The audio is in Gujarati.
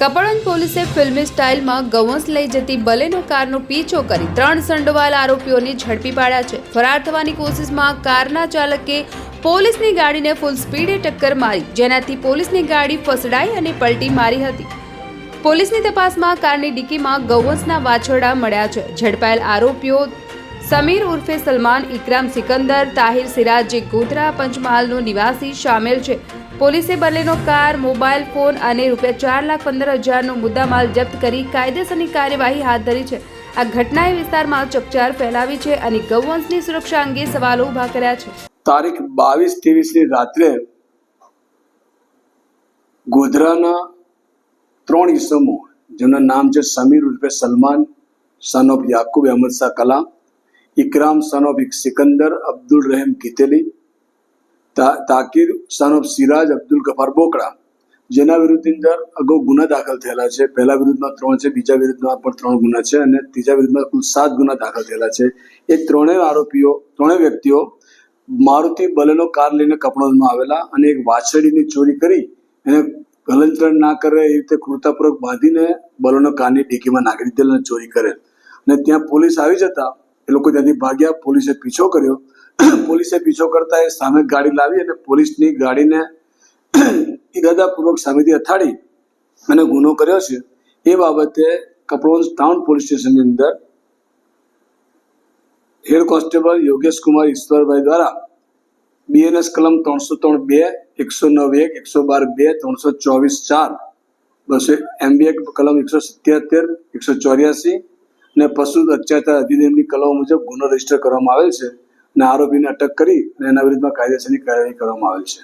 કપડવંજ પોલીસે ફિલ્મી સ્ટાઇલમાં ગૌવંશ લઈ જતી બલેનો કારનો પીછો કરી ત્રણ સંડોવાયેલા આરોપીઓને ઝડપી પાડ્યા છે. ફરાર થવાની કોશિશમાં કારના ચાલકે પોલીસની ગાડીને ફૂલ સ્પીડે ટક્કર મારી, જેનાથી પોલીસની ગાડી ફસડાઈ અને પલટી મારી હતી. પોલીસની તપાસમાં કારની ડીકીમાં ગૌવંશના વાછરડા મળ્યા છે. ઝડપાયેલ આરોપીઓ સમીર ઉર્ફે સલમાન, ઇકરામ સિકંદર, તાહિર સિરાજ જે ગોધરા પંચમહાલનો નિવાસી સામેલ છે. પોલીસે બલેનો કાર, મોબાઈલ ફોન અને રૂપિયા ચાર લાખ પંદર હજારનો મુદ્દામાલ જપ્ત કરી કાયદેસરની કાર્યવાહી હાથ ધરી છે. આ ઘટનાએ વિસ્તારમાં ચકચાર ફેલાવી છે અને ગૌવંશની સુરક્ષા અંગે સવાલો ઊભા કર્યા છે. તારીખ બાવીસ ત્રેવીસની રાત્રે ગોધરાના ત્રણ ઇસમો જેમના નામ છે સમીર ઉર્ફે Salman son of Yakub Ahmed Shah Kalam Ikram son of Sikandar Abdul Rahem કિતેલી Takir son of Siraj Abdul Gaffar Bokda જેના વિરુદ્ધની અંદર અગાઉ ગુના દાખલ થયેલા છે પહેલા વિરુદ્ધમાં ત્રણ છે બીજા વિરુદ્ધમાં પણ ત્રણ ગુના છે અને ત્રીજા વિરુદ્ધમાં કુલ સાત ગુના દાખલ થયેલા છે એ ત્રણેય આરોપીઓ ત્રણેય વ્યક્તિઓ મારુતિ બલેનો કાર લઈને કપડામાં આવેલા અને એક વાછડીની ચોરી કરી એને હલનચલન ના કરે એ રીતે ક્રૂરતાપૂર્વક બાંધીને બલેનો કારની ડીકીમાં નાખી દીધેલ અને ચોરી કરેલ. અને ત્યાં પોલીસ આવી જતા એ લોકો ત્યાંથી ભાગ્યા, પોલીસે પીછો કર્યો. પોલીસે પીછો કરતા એ સામે ગાડી લાવી અને પોલીસની ગાડીને ઈરાદાપૂર્વક સામેથી અથાડી અને ગુનો કર્યો છે. એ બાબતે કપડોન ટાઉન પોલીસ સ્ટેશનની અંદર હેડ કોન્સ્ટેબલ યોગેશ કુમાર ઈશ્વરભાઈ દ્વારા બીએનએસ કલમ ત્રણસો ત્રણ બે, એકસો નવ એક, એકસો બાર બે, ત્રણસો ચોવીસ ચાર, બસો એમબીએ કલમ એકસો સિત્યાતેર, એકસો ચોર્યાસી અને પશુ અત્યાચાર અધિનિયમની કલાઓ મુજબ ગુનો રજિસ્ટર કરવામાં આવેલ છે અને આરોપીને અટક કરી અને એના વિરુદ્ધમાં કાયદેસરની કાર્યવાહી કરવામાં આવેલ છે.